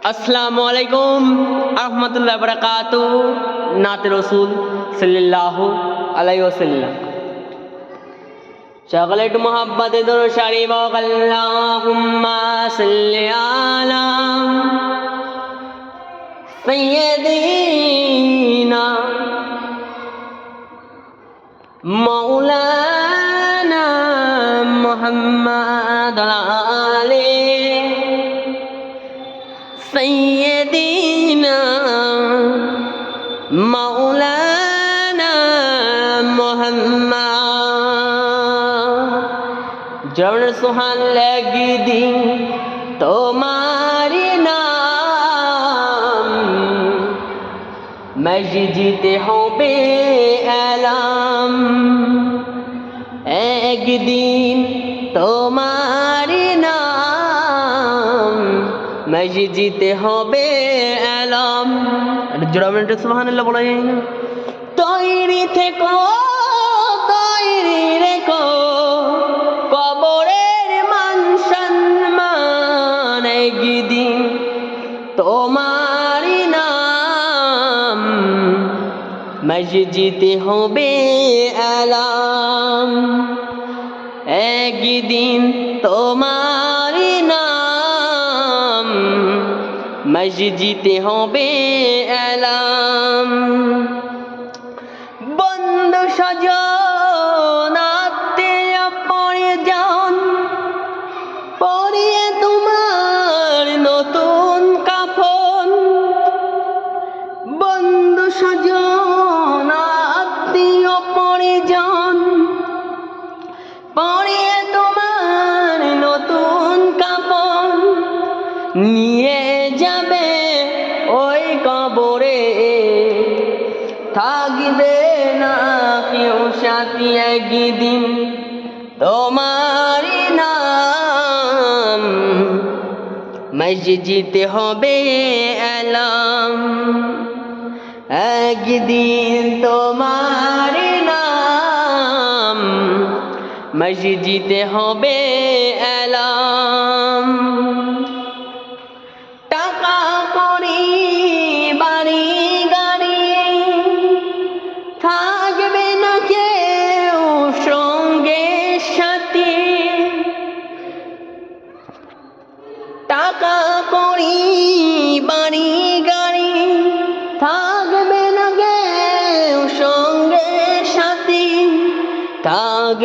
আসসালামু আলাইকুম আহমতুল্লাহ বরকাত, নাত রসুল সাল্লাহ আলাইসাল্লাম চকলেট মোহাম্মদ দোর শাড়ি বাল্লাহুম্মা সাইয়্যিদিনা মাওলানা মুহাম্মদ সুহান লাগি দিন তোমার নাম। মসজিদে হবে এলাম। একদিন তোমার নাম। মসজিদে হবে এলাম। জোড়ামেন্টে সুবহানাল্লাহ বলা যায়। না তৈরি থেকো মসজিদে হবে আলাম। একদিন তোমার নাম মসজিদে হবে আলাম। বন্ধু সজন একদিন তোমার নাম মসজিদে হবে এলাম। একদিন তোমার নাম মসজিদে হবে এলাম।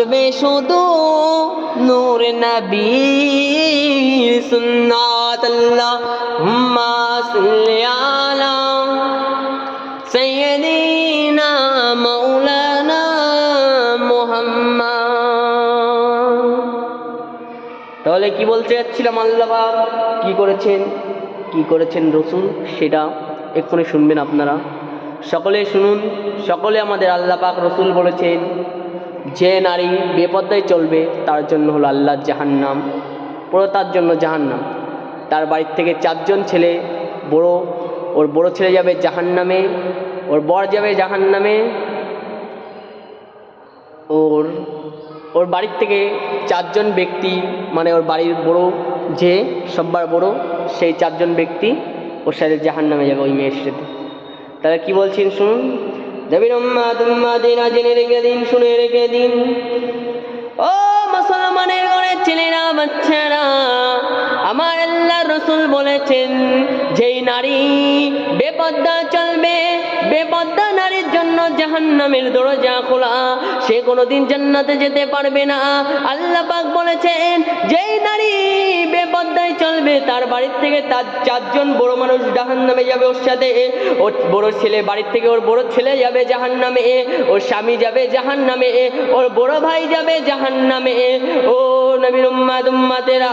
থাকবে শুধু নূর নবীর সুন্নাত আল্লাহ। আলা সাইয়্যিদিনা মাওলানা মুহাম্মদ। তাহলে কি বলতে যাচ্ছিলাম আল্লাহ কি করেছেন? কি করেছেন রসুল? সেটা এক্ষুনি শুনবেন আপনারা। সকলে শুনুন, সকলে আমাদের আল্লাহ পাক রসুল বলেছেন যে নারী বেপদ্দায় চলবে, তার জন্য হলো আল্লাহ জাহান্নাম পুরো তার জন্য জাহান্নাম। তার বাড়ির থেকে চারজন ছেলে, বড়, ওর বড় ছেলে যাবে জাহান্নামে, ওর বর যাবে জাহান্নামে, ওর ওর বাড়ির থেকে চারজন ব্যক্তি মানে ওর বাড়ির বড় যে, সব্বার বড়, সেই চারজন ব্যক্তি ওর সাথে জাহান নামে যাবে ওই মেয়ের সাথে। তাহলে কি বলছেন শুনুন? আমার রসুল বলেছেন, যেই নারী বেপদ্দা চলবে বেপদ্দা নারীর জন্য জাহান্নামের দরজা খোলা, সে কোনোদিন জান্নাতে যেতে পারবে না। আল্লাহ পাক বলেছেন, যেই নারী বেপদ্দায় চলবে, তার বাড়ির থেকে তার চারজন বড় মানুষ জাহান্নামে যাবে ওর সাথে। ওর বড় ছেলে বাড়ির থেকে ওর বড় ছেলে যাবে জাহান্নামে, ওর স্বামী যাবে জাহান্নামে, ওর বড় ভাই যাবে জাহান্নামে, ও নবীর উম্মাদ উম্মাতেরা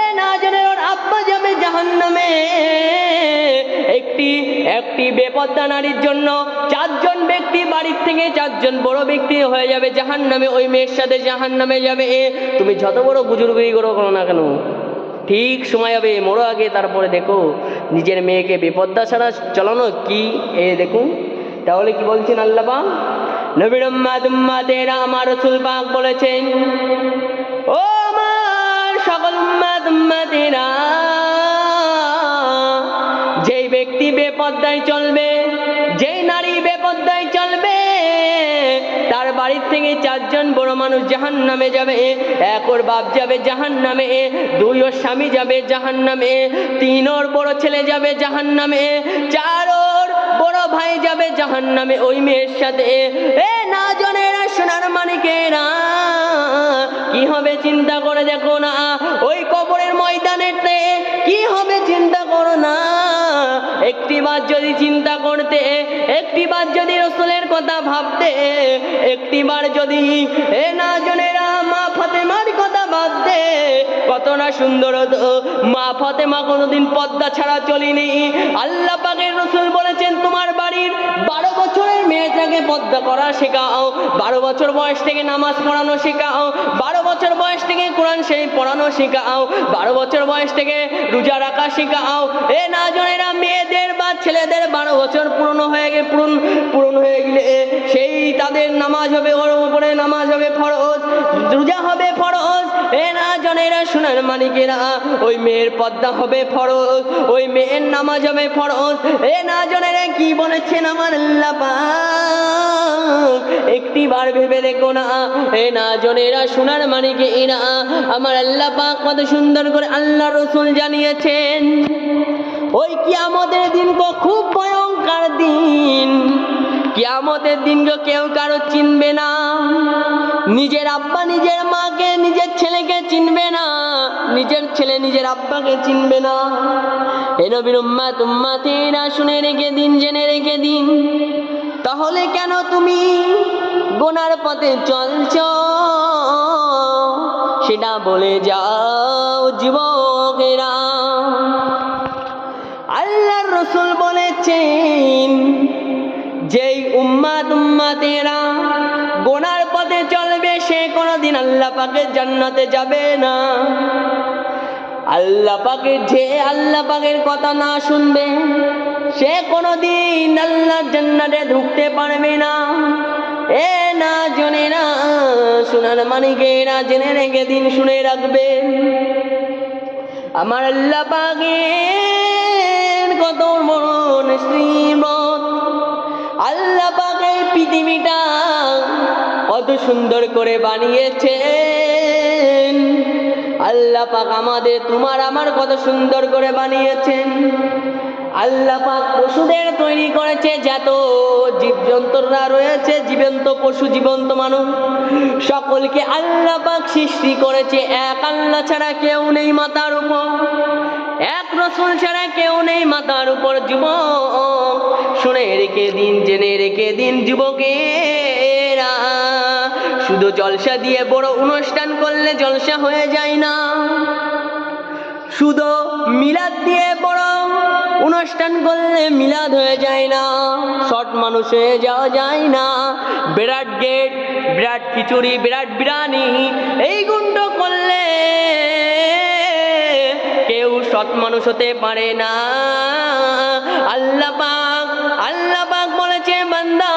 এ না জানে ওর আব্বা যাবে জাহান্নামে। একটি একটি নারীর জন্য চারজন ব্যক্তি বাড়ির থেকে চারজন বড় ব্যক্তি হয়ে যাবে জাহান নামে ওই মেয়ের সাথে জাহান নামে যাবে তুমি যত বড় করো করো না কেন? ঠিক সময় হবে, মরো আগে, তারপরে দেখো। নিজের মেয়েকে বিপদ্দা ছাড়া চলানো কি? এ দেখুন। তাহলে কি বলছেন আল্লাপা নবীর উম্মাদেরা, আমার বলেছেন, ও উম্মাদ ব্যক্তি বেপদ্দায় চলবে, যেই নারী বেপদ্দায় চলবে, তার বাড়ির থেকে চারজন বড় মানুষ জাহান নামে যাবে এক ওর বাপ যাবে জাহান নামে দুই ওর স্বামী যাবে জাহান নামে তিন ওর বড় ছেলে যাবে জাহান নামে চার ওর বড় ভাই যাবে জাহান নামে ওই মেয়ের সাথে, এ না জনেরা সোনার মানিকেরা। কি হবে চিন্তা করে দেখো না? ওই কবরের ময়দানেতে কি হবে চিন্তা করো না? একটি বার যদি চিন্তা করতে, একটি বার যদি রসুলের কথা ভাবতে, একটি বার যদি, এ না জনেরা, মা ফাতেমার কথা ভাবতে, কত না সুন্দর হতো। মা ফাতেমা কোনোদিন পদ্মা ছাড়া চলিনি। আল্লাহ পাকের রসুল বলেছেন, তোমার বাড়ির বারো বছরের মেয়েটাকে পদ্মা করা শেখাও। বারো বছর বয়স থেকে নামাজ পড়ানো শেখাও। বছর বয়স থেকে কোরআন শরীফ পড়ানো শেখাও, বারো বছর বয়স থেকে রোজা রাখা শেখাও। এ না জনেরা মেয়েদের বা ছেলেদের বারো বছর পুরনো হয়ে গেলে পূরণ পূরণ হয়ে গেলে সেই তাদের নামাজ হবে ওর উপরে, নামাজ হবে ফরজ, রোজা হবে ফরজ। এ না জনেরা সোনার মানিকেরা ওই মেয়ের পদ্মা হবে ফরজ, ওই মেয়ের নামাজ হবে ফরজ। এ না জনেরা কি বলেছেন আমার আল্লাহ একটি বার ভেবে দেখো না। এ না জনেরা সোনার মানিকে এরা আমার আল্লাহ পাক কত সুন্দর করে আল্লাহ রসুল জানিয়েছেন। ওই কিয়ামতের দিন গো খুব ভয়ঙ্কর দিন। কিয়ামতের দিন গো কেউ কারও চিনবে না। নিজের আব্বা নিজের মাকে, নিজের ছেলেকে চিনবে না। নিজের ছেলে নিজের আব্বাকে চিনবে না। এ নবীর তুম্মা উম্মাতেরা শুনে রেখে দিন, জেনে রেখে দিন। তাহলে কেন তুমি গোনার পথে চলছ? সেটা বলে যাও যুবকেরা। আল্লাহর রসুল বলেছেন, যেই উম্মাদ উম্মাতেরা গোনার পথে চলবে, সে কোনোদিন আল্লাহ পাকের জান্নাতে যাবে না। আল্লাহ পাকের যে আল্লাহ পাকের কথা না শুনবে, সে কোনোদিন আল্লাহ জান্নাতে ঢুকতে পারবে না। এ না জনে না শোনার মানিকেরা জেনে রেখে দিন শুনে রাখবেন আমার আল্লাহ পাকের কত মরণ শ্রীমত আল্লাহ পাকের পৃথিবীটা কত সুন্দর করে বানিয়েছেন। আল্লাহ পাক আমাদের, তোমার আমার কত সুন্দর করে বানিয়েছেন। আল্লাহ পাক পশুদের তৈরি করেছে, যত জীবজন্তুরা রয়েছে, জীবন্ত পশু, জীবন্ত মানুষ। সকলকে আল্লাহ পাক সৃষ্টি করেছে, এক আল্লাহ ছাড়া কেউ নেই মাতার উপর। এক রসুল ছাড়া কেউ নেই মাতার উপর যুবক। শুনে রেখে দিন, জেনে রেখে দিন যুবকেরা। শুধু জলসা দিয়ে বড় অনুষ্ঠান করলে জলসা হয়ে যায় না। শুধু মিলাদ দিয়ে বড় অনুষ্ঠান করলে মিলাদ হয়ে যায় না শর্ট মানুষ হয়ে যাওয়া যায় না। বিরাট গেট বিরাট খিচুড়ি, বিরাট বিরানি এই গুন্ড করলে কেউ সৎ মানুষ হতে পারে না। আল্লাহ পাক আল্লাহ পাক বলেছে, বান্দা,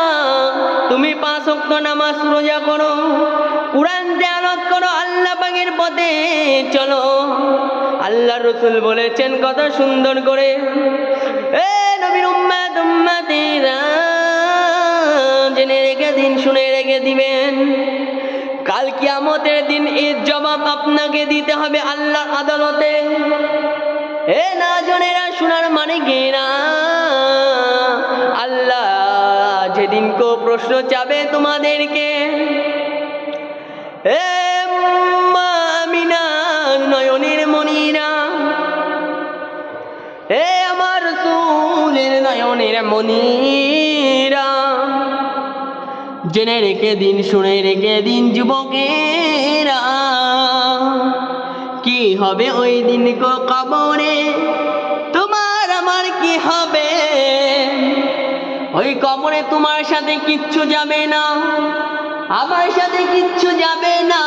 তুমি পাঁচ অক্ট নামাজ রোজা করো কোরআন তেলাওয়াত করো আল্লাহ পথে চলো। আল্লাহ রসুল বলেছেন কত সুন্দর করে। জেনে রেখে দিন, শুনে রেখে দিবেন। কাল কিয়ামতের দিন এর জবাব আপনাকে দিতে হবে আল্লাহর আদালতে। এ না জনেরা, শোনার মানে গেরা আল্লাহ যেদিন কো প্রশ্ন চাবে তোমাদেরকে। এ নয়নের মনিরা। জেনে রেখে দিন, শুনে রেখে দিন যুবকেরা। কি হবে ওই দিন গো কবরে? তোমার আমার কি হবে? ওই কবরে তোমার সাথে কিচ্ছু যাবে না, আমার সাথে কিচ্ছু যাবে না।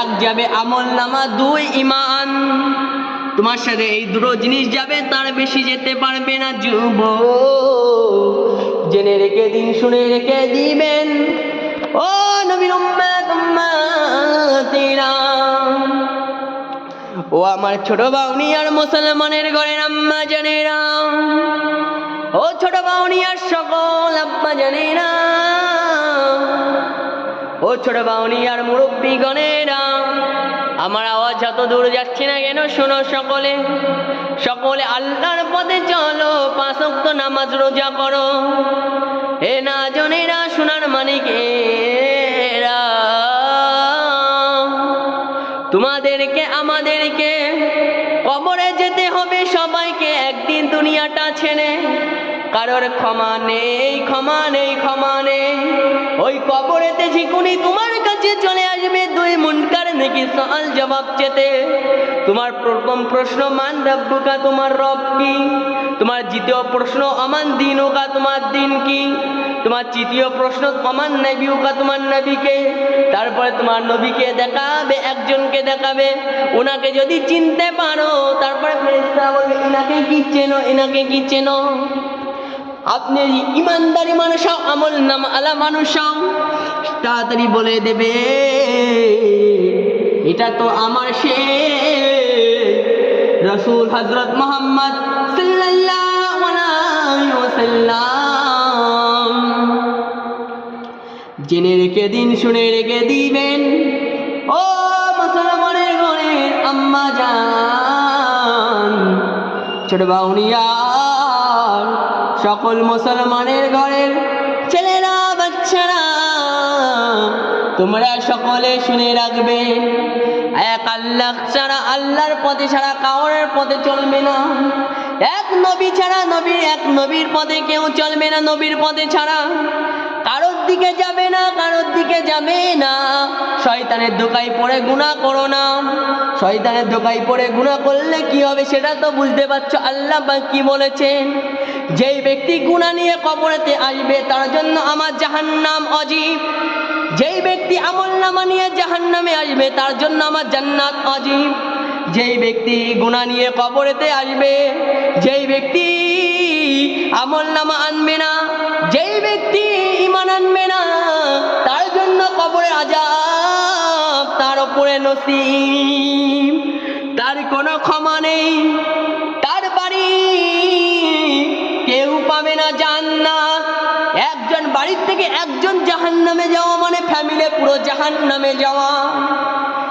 এক যাবে আমল নামা দুই ইমান। তোমার সাথে এই দুটো জিনিস যাবে, তার বেশি যেতে পারবে না যুব। জেনে রেখে দিন, শুনে রেখে দিবেন। ও উম্মাতেরা। ও আমার ছোট বাউনি আর মুসলমানের ঘরের আম্মা জানেরা। ও ছোট বাউনি আর সকল আব্বা জানেরা। ও ছোট বাউনি আর মুরব্বী গণেরা আমার আওয়াজ যত দূর যাচ্ছে না কেন, শোনো সকলে। সকলে আল্লাহর পথে চলো, পাঁচ ওয়াক্ত নামাজ রোজা করো এ না জনেরা শোনার মানিকেরা তোমাদেরকে, আমাদেরকে কবরে যেতে হবে সবাইকে, একদিন দুনিয়াটা ছেড়ে। কারোর ক্ষমা নেই ক্ষমা নেই ক্ষমা নেই। ওই কবরেতে ঝিকুনি তোমার কাছে চলে আসবে, দুই মুনকার নাকি সওয়াল জবাব চেতে। তোমার প্রথম প্রশ্ন, মান রব্বুকা, তোমার রব কি? তোমার দ্বিতীয় প্রশ্ন, অমান দিন ওকা তোমার দিন কি? তোমার তৃতীয় প্রশ্ন, অমান নবী ওকা তোমার নবীকে? তারপরে তোমার নবীকে দেখাবে, একজনকে দেখাবে। ওনাকে যদি চিনতে পারো, তারপরে ফেরেশতা বলবে এনাকে কি চেনো এনাকে কি চেনো? আপনি ইমানদারি মানুষ, আমল নাম আলা মানুষ, তাড়াতাড়ি বলে দেবে, এটা তো আমার সে রসুল হজরত মোহাম্মদ জেনে রেখে দিন, শুনে রেখে দিবেন, ও মুসলমানের ঘরের আম্মা জান, ছোট বাউনিয়ার সকল মুসলমানের ঘরের ছেলেরা, বাচ্চারা, তোমরা সকলে শুনে রাখবে, এক আল্লাহ ছাড়া, আল্লাহর পথে ছাড়া কাউরের পথে চলবে না। এক নবী ছাড়া নবীর এক নবীর পথে কেউ চলবে না, নবীর পথে ছাড়া। কারোর দিকে যাবে না, কারোর দিকে যাবে না। শয়তানের দোকায় পড়ে গুণা করো না। শয়তানের দোকায় পড়ে গুণা করলে কি হবে সেটা তো বুঝতে পারছ। আল্লাহ কি বলেছেন? যেই ব্যক্তি গুণা নিয়ে কবরেতে আসবে, তার জন্য আমার জাহান্নাম অজীব। যেই ব্যক্তি আমল নামা নিয়ে জাহান্নামে আসবে, তার জন্য আমার জান্নাত অজীব। যেই ব্যক্তি গুণা নিয়ে কবরেতে আসবে, যেই ব্যক্তি আমল নামা আনবে না, যেই ব্যক্তি ইমান আনবে না, তার জন্য কবরে আজাব তার ওপরে নসিব। তার কোনো ক্ষমা নেই। পাবে না জান্নাত। একজন বাড়ির থেকে একজন জাহান নামে যাওয়া মানে ফ্যামিলি পুরো জাহান নামে যাওয়া।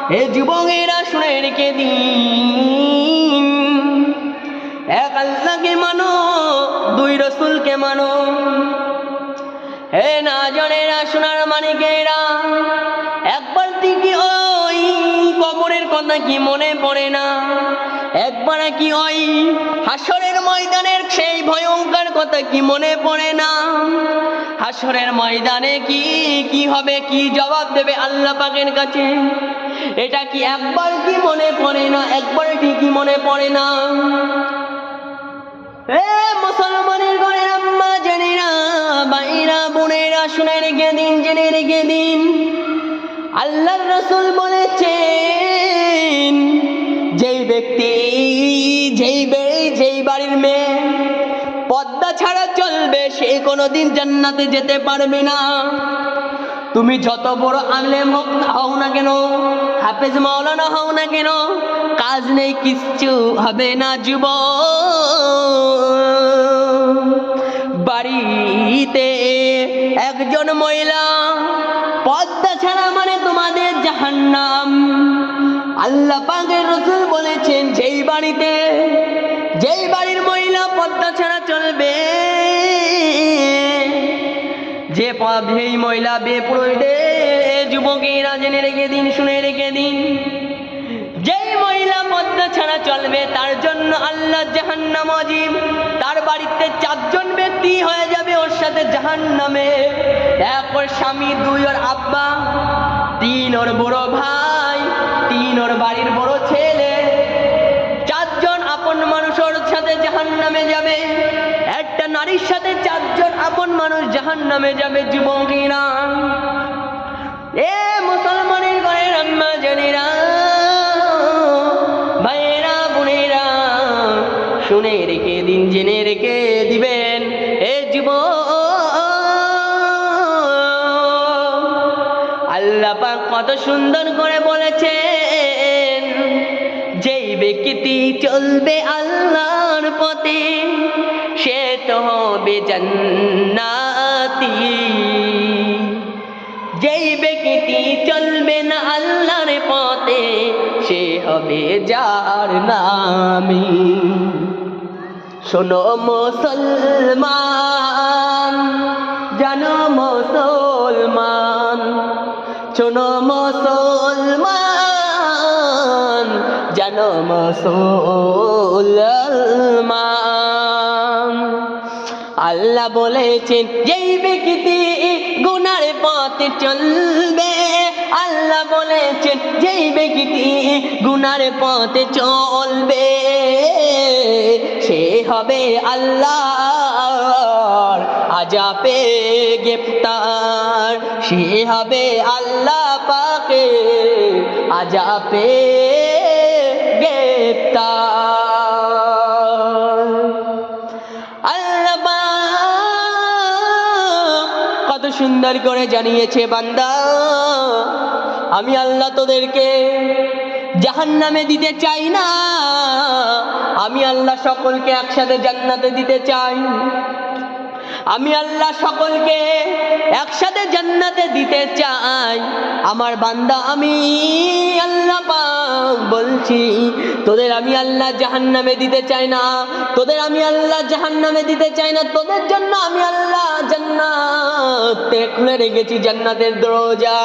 এ যুবকেরা, শুনে রেখে দিন। এক আল্লাহকে মানো, দুই রসুলকে মানো। হে না জনেরা সোনার মানিকেরা একবার দিকে ওই কবরের কথা কি মনে পড়ে না? একবার কি ওই হাসরের ময়দানের সেই ভয়ঙ্কর কথা কি মনে পড়ে না? হাসরের ময়দানে কি কি হবে, কি জবাব দেবে আল্লাহ পাকের কাছে? এটা কি একবার কি মনে পড়ে না? একবার ঠিকই মনে পড়ে না? এ মুসলমানের ঘরের আম্মা জানেরা বাইরা বোনেরা, শুনে রেখে দিন, জেনে রেখে দিন। আল্লাহর রসুল বলেছেন যেই ব্যক্তি, যেই বেড়ে যেই বাড়ির মেয়ে, পদ্মা ছাড়া চলবে, সে কোনোদিন জান্নাতে যেতে পারবে না। তুমি যত বড় হোক হও না কেন, হাফেজ মাওলানা হও না কেন, কাজ নেই, কিচ্ছু হবে না যুব বাড়িতে একজন মহিলা, পদ্মা ছাড়া মানে তোমাদের জাহান্নাম। আল্লাহ পাকের রসুল বলেছেন, যেই বাড়িতে, যেই বাড়ির মহিলা পদ্মা ছাড়া চলবে, যে পা- যেই মহিলা বেপুরুষদের যুবকেরা জেনে রেখে দিন, শুনে রেখে দিন। যেই মহিলা পদ্মা ছাড়া চলবে, তার জন্য আল্লাহ জাহান্নাম অজীব তার বাড়িতে চারজন ব্যক্তি হয়ে যাবে, ওর সাথে জাহান্নামে। এক ওর স্বামী, দুই ওর আব্বা, তিন ওর বড় ভাই। তিন ওর বাড়ির বড় ছেলে। চারজন আপন মানুষ ওর সাথে জাহান নামে যাবে। একটা নারীর সাথে চারজন আপন মানুষ জাহান নামে যাবে যুবকেরা এ মুসলমানের ঘরের আম্মা জানেরা শুনে রেখে দিন, জেনে রেখে দিবেন। এ যুব কত সুন্দর করে বলেছেন, যেই ব্যক্তি চলবে আল্লাহর পথে, সে তো হবে জান্নাতি। যেই ব্যক্তি চলবে না আল্লাহর পথে, সে হবে যার নামি। শোনো মুসলমান শোনো মুসলমান, জানো মুসলমান। আল্লাহ বলেছেন, যেই ব্যক্তি গুনার পথে চলবে, আল্লাহ বলেছেন, যেই ব্যক্তি গুনার পথে চলবে, সে হবে আল্লাহ আজাপে গ্রেপ্তার। সে হবে আল্লাহ পাকে আজাপে গ্রেপ্তার। কত সুন্দর করে জানিয়েছে বান্দা, আমি আল্লাহ তোদেরকে জাহান্নামে দিতে চাই না, আমি আল্লাহ সকলকে একসাথে জান্নাতে দিতে চাই। আমি আল্লাহ সকলকে একসাথে জান্নাতে দিতে চাই। আমার বান্দা, আমি আল্লাহ বলছি, তোদের আমি আল্লাহ জাহান্নামে দিতে চাই না, তোদের আমি আল্লাহ জাহান্নামে দিতে চাই না, তোদের জন্য আমি আল্লাহ জান্নাতে খুলে রেখেছি জান্নাতের দরজা।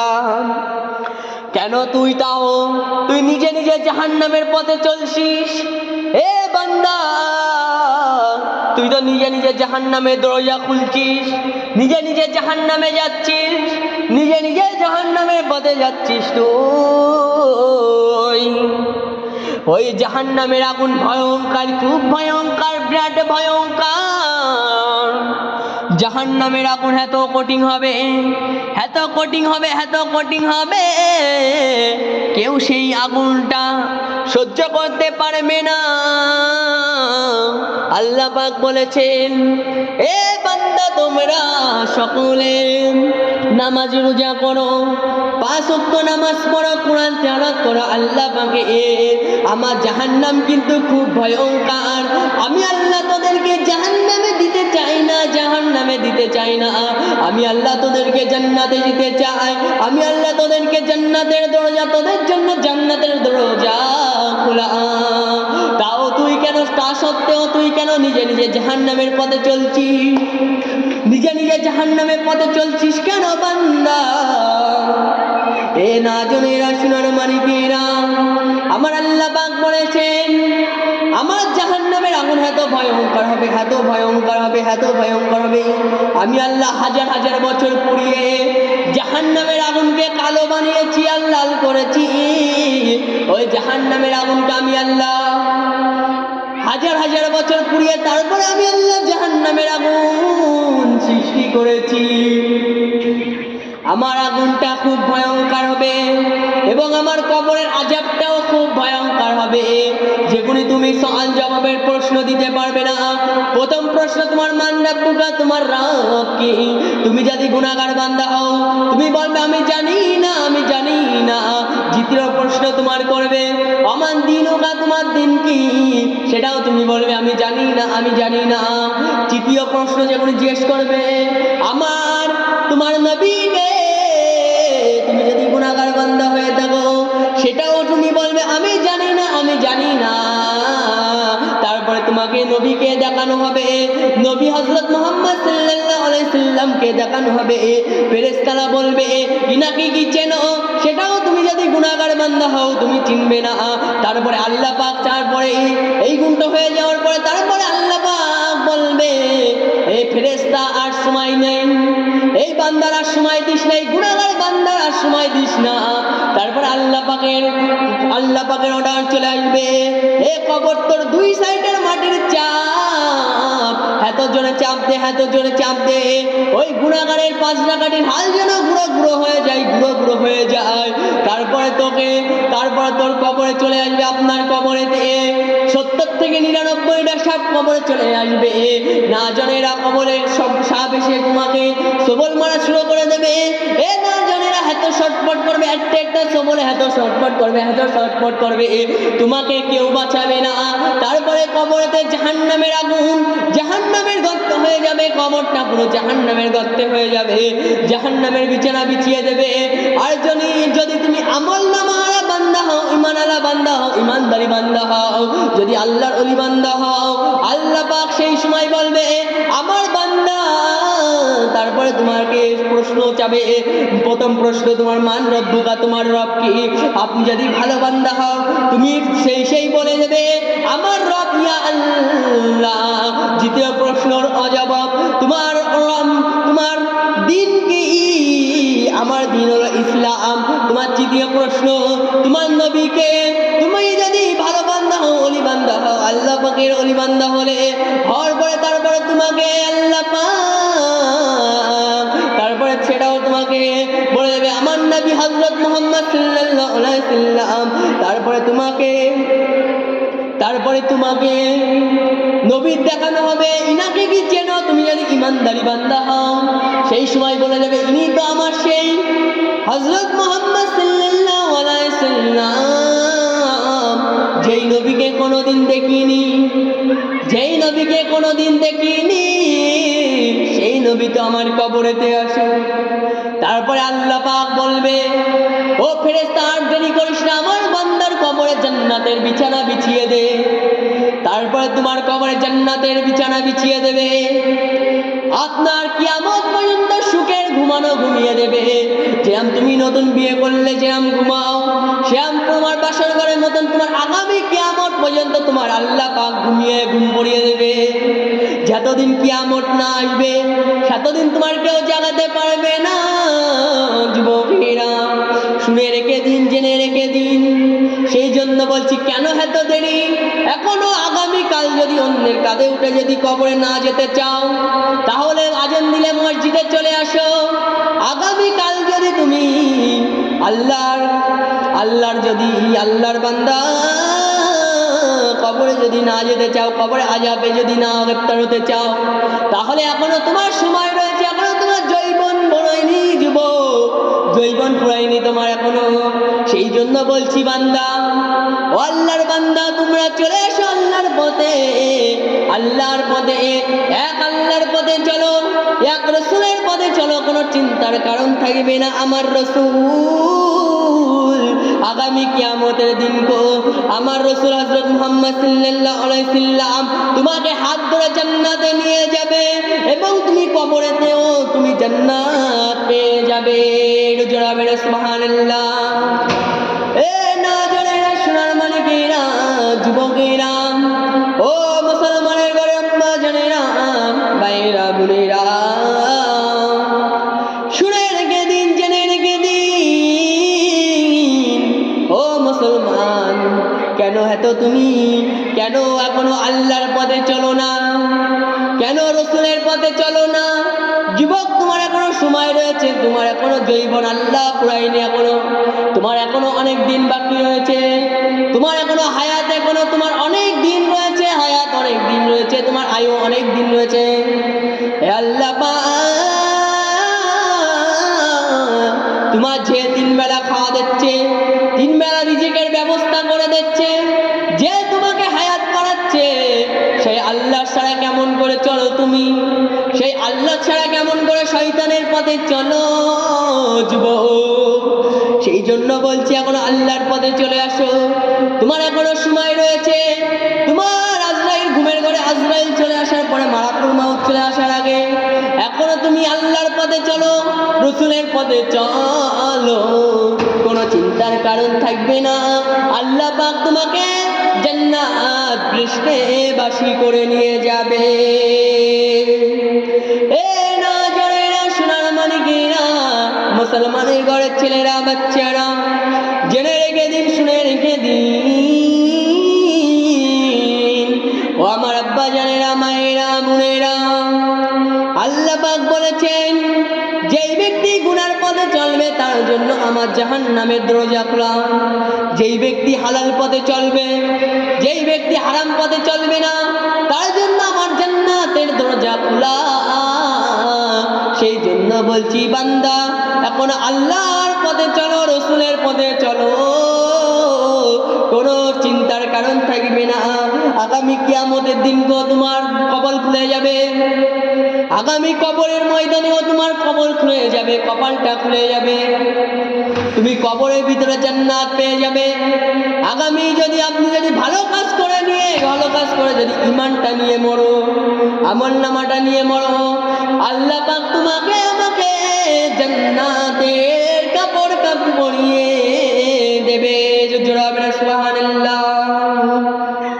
কেন তুই তাও? তুই নিজে নিজে জাহান্নামের পথে চলছিস? তো নিজে নিজে জাহান্নামের দরজা খুলছিস, নিজে নিজে জাহান্নামে যাচ্ছিস, নিজে নিজে জাহান্নামের পথে যাচ্ছিস তুই। ওই জাহান্নামের আগুন ভয়ঙ্কর, খুব ভয়ঙ্কর, বিরাট ভয়ঙ্কর। জাহান নামের আগুন এত কঠিন হবে, এত কঠিন হবে, এত কঠিন হবে। কেউ সেই আগুনটা সহ্য করতে পারবে না। আল্লাহ পাক বলেছেন, এ বান্দা, তোমরা সকলে নামাজ রোজা করো, পাঁচ নামাজ পড়ো, কোরআন তেলাওয়াত করো। আল্লাহ পাকে এ আমার জাহান্নাম কিন্তু খুব ভয়ঙ্কর। আমি আল্লাহ দিতে চাই না। আমি আল্লাহ তোদেরকে জান্নাতে দিতে চাই। আমি আল্লাহ তোদেরকে জান্নাতের দরজা, তোদের জন্য জান্নাতের দরজা খোলা। তাও তুই কেন তা সত্ত্বেও তুই কেন নিজে নিজে জাহান্নামের পথে চলছিস? নিজে নিজে জাহান্নামের পথে চলছিস কেন বান্দা? এ না জনেরা শোনার মালিকেরা, আমার আল্লাহ পাক বলেছেন, আমার জাহান্নামের আগুন এত ভয়ঙ্কর হবে এত ভয়ঙ্কর হবে এত ভয়ঙ্কর হবে। আমি আল্লাহ হাজার হাজার বছর পুড়িয়ে জাহান্নামের আগুনকে কালো বানিয়েছি, আর লাল করেছি। ওই জাহান্নামের আগুনটা আমি আল্লাহ হাজার হাজার বছর পুড়িয়ে তারপরে আমি আল্লাহ জাহান্নামের আগুন সৃষ্টি করেছি। আমার আগুনটা খুব ভয়ঙ্কর হবে এবং আমার কবরের আজাবটাও খুব ভয়ঙ্কর হবে। যেগুলি তুমি সওয়াল জবাবের প্রশ্ন দিতে পারবে না। প্রথম প্রশ্ন তোমার মান রাব্বুকা তোমার রব কি? তুমি যদি গুনাহগার বান্দা হও, তুমি বলবে, আমি জানি না, আমি জানি না। দ্বিতীয় প্রশ্ন তোমার করবে, অমান দিন ওকা তোমার দিন কি? সেটাও তুমি বলবে, আমি জানি না, আমি জানি না। তৃতীয় প্রশ্ন যেগুলি জিজ্ঞেস করবে, আমার, তোমার নবীকে গুণাগার বান্দা হয়ে থাকো। সেটাও তুমি বলবে, আমি জানি না, আমি জানি না। তারপরে তোমাকে নবীকে দেখানো হবে। নবী হজরত মোহাম্মদ সাল্লামকে দেখানো হবে। ফেরেশতারা বলবে, ইনাকে কি চেনো? সেটাও তুমি যদি গুণাগার বান্দা হও, তুমি চিনবে না। তারপরে আল্লাহ পাক, তারপরে এই গুণটা হয়ে যাওয়ার পরে তারপরে আল্লাহ পাক বলবে এই ফেরেশতা, আর সময় নেই। এই বান্দার আর সময় দিস নেই। গুণাগার বান্দার আর সময় দিস না। তারপর আল্লাহ পাকের আল্লাহ পাকের অর্ডার চলে আসবে। এ কবর তোর দুই সাইডের মাটির চাপ। এত জোরে চাপ দে, এত জোরে চাপ দে। ওই গুণাগারের পাঁচটা কাঠির হাল যেন গুঁড়ো গুঁড়ো হয়ে যায়, গুঁড়ো গুঁড়ো হয়ে যায়। তারপরে তোকে তারপরে তোর কবরে চলে আসবে আপনার কবরেতে। সত্তর থেকে নিরানব্বইটা সাপ কবরে চলে আসবে। না জনেরা কবরে সব সাপ এসে তোমাকে সবল মারা শুরু করে দেবে। এ এত শর্টপট করবে, একটা একটা সবলে এত শর্টপট করবে এত শর্টপট করবে তোমাকে কেউ বাঁচাবে না। তারপরে কবরেতে জাহান্নামের আগুন, জাহান্নামের গর্ত হয়ে যাবে, কবরটা পুরো জাহান্নামের গর্তে হয়ে যাবে, জাহান্নামের বিছানা বিছিয়ে দেবে। আর যদি যদি তুমি আমল নামারা বান্দা হও ইমান আলা বান্দা হও ইমানদারি বান্দা হও, যদি আল্লাহর অলি বান্দা হও, আল্লাহ পাক সেই সময় বলবে, আমার বান্দা তারপরে তোমাকে প্রশ্ন চাবে? প্রথম প্রশ্ন, তোমার মান রব্বুকা তোমার রব কি? আপনি যদি ভালো বান্দা হও, তুমি সেই সেই বলে দেবে, আমার রব ইয়া আল্লাহ। দ্বিতীয় প্রশ্নর অজবাব, তোমার রব, তোমার দিন কি? আমার দিন হলো ইসলাম। তোমার তৃতীয় প্রশ্ন, তোমার নবীকে তুমি যদি ভালো বান্দা হও, অলি বান্দা হও, আল্লাহ পাকের অলি বান্দা হলে তোমাকে। নবীর দেখানো হবে, ইনাকে কি চেনো? তুমি যদি ইমানদারি বান্দা হও, সেই সময় বলে দেবে, ইনি তো আমার সেই হজরত মোহাম্মদ যেই নবীকে কোনোদিন দেখিনি, যেই নবীকে কোনোদিন দেখিনি, সেই নবী তো আমার কবরেতে আসে। তারপরে আল্লাহ পাক বলবে, ও ফেরেশতা, আর দেরি করিস না, আমার বান্দার কবরে জান্নাতের বিছানা বিছিয়ে দে। তারপরে তোমার কবরে জান্নাতের বিছানা বিছিয়ে দেবে। আপনার কিয়ামত পর্যন্ত সুখের ঘুমানো ঘুমিয়ে দেবে। যেরম তুমি নতুন বিয়ে করলে যেরম ঘুমাও। সেরম তোমার বাসর ঘরের মতন তোমার আগামী কিয়ামত পর্যন্ত তোমার আল্লাহ পাক ঘুমিয়ে ঘুম পড়িয়ে দেবে। যতদিন কিয়ামত না আসবে সেতদিন তোমার কেউ জাগাতে পারবে না। যুবকেরা, শুনে রেখে দিন, জেনে রেখে দিন। সেই জন্য বলছি, কেন এত দেরি? এখনও আগামীকাল যদি অন্যের কাঁধে উঠে যদি কবরে না যেতে চাও, তাহলে আজান দিলে মসজিদে চলে আসো। আগামীকাল যদি তুমি আল্লাহর আল্লাহর যদি, আল্লাহর বান্দা কবরে যদি না যেতে চাও, কবরে আজাবে যদি না গ্রেপ্তার হতে চাও, তাহলে এখনও তোমার সময় রয়েছে, এখনও তোমার জৈবন বড়ইনি যুবক। জৈবন ফুরাইনি তোমার এখনও। সেই জন্য বলছি বান্দা, ও আল্লাহর বান্দা, তোমরা চলে এসো আল্লাহর পথে। আল্লাহর পথে, এক আল্লাহর পথে চলো, এক রসুলের পথে চলো, কোনো চিন্তার কারণ থাকবে না আমার রসুল। আগামী কিয়ামতের দিন কো আমার রসুল হজরত মোহাম্মদ সাল্লাল্লাহু আলাইহি সাল্লাম তোমাকে হাত ধরে জান্নাতে নিয়ে যাবে। এবং তুমি কবরেতেও তুমি জান্নাত পেয়ে যাবে। সুবহানাল্লাহ। শুনে জেনে দিন। ও মুসলমান, কেন এত তুমি? কেন এখনও আল্লাহর পথে চলো না? রসুলের চলো না। যুবক, তোমার এখনও সময় রয়েছে। তোমার এখনও জৈবন আল্লাহ পুরাইনি এখনও। তোমার এখনও অনেক দিন বাকি রয়েছে। তোমার এখনও হায়াত এখনও। তোমার অনেক দিন রয়েছে। হায়াত অনেক দিন রয়েছে। তোমার আয়ু অনেক দিন রয়েছে। আল্লাহ তোমার যে তিন বেলা খাওয়া দিচ্ছে, তিন বেলা রিজিকের ব্যবস্থা করে দিচ্ছে, যে তোমাকে হায়াত করাচ্ছে সেই আল্লাহ ছাড়া কেমন করে চলো তুমি? পথে চলো যুবক। সেই জন্য বলছি, এখনও আল্লাহর পথে চলে আসো। তোমার এখনও সময় রয়েছে। তোমার আজরাইল, ঘুমের ঘরে আজরাইল চলে আসার পরে মারাকুল মাউত চলে আসার আগে, এখনও তুমি আল্লাহর পথে চলো, রসুলের পথে চলো। কোনো চিন্তার কারণ থাকবে না। আল্লাহ পাক তোমাকে জান্নাত পৃষ্ঠে বাসি করে নিয়ে যাবে। মুসলমানের ঘরের ছেলেরা, বাচ্চারা, জেনে রেখে দিন, শুনে রেখে দিন। ও আমার আব্বা জানেরা, মায়েরা, বোনেরা, আল্লাহ পাক বলেছেন, যেই ব্যক্তি গুনার পথে চলবে, তার জন্য আমার জাহান নামের দরজা খোলা। যেই ব্যক্তি হালাল পথে চলবে, যেই ব্যক্তি হারাম পথে চলবে না, তার জন্য আমার জান্নাতের দরজা খোলা। সেই জন্য বলছি, বান্দা, এখন আল্লাহর পদে চলো, রসুলের পদে চলো। কোনো চিন্তার কারণ থাকবে না। আগামী কিয়ামতের দিন গো, তোমার কবল খুলে যাবে। আগামী কবরের ময়দানেও তোমার কবর খুলে যাবে, কপালটা খুলে যাবে। তুমি কবরের ভিতরে জান্নাত পেয়ে যাবে। আগামী যদি আপনি যদি ভালো কাজ করে নিয়ে, ভালো কাজ করে যদি ইমানটা নিয়ে মরো আমল নামাটা নিয়ে মরো আল্লাহ তোমাকে আমাকে জন্নাতের কাপড় কাপড় পরিয়ে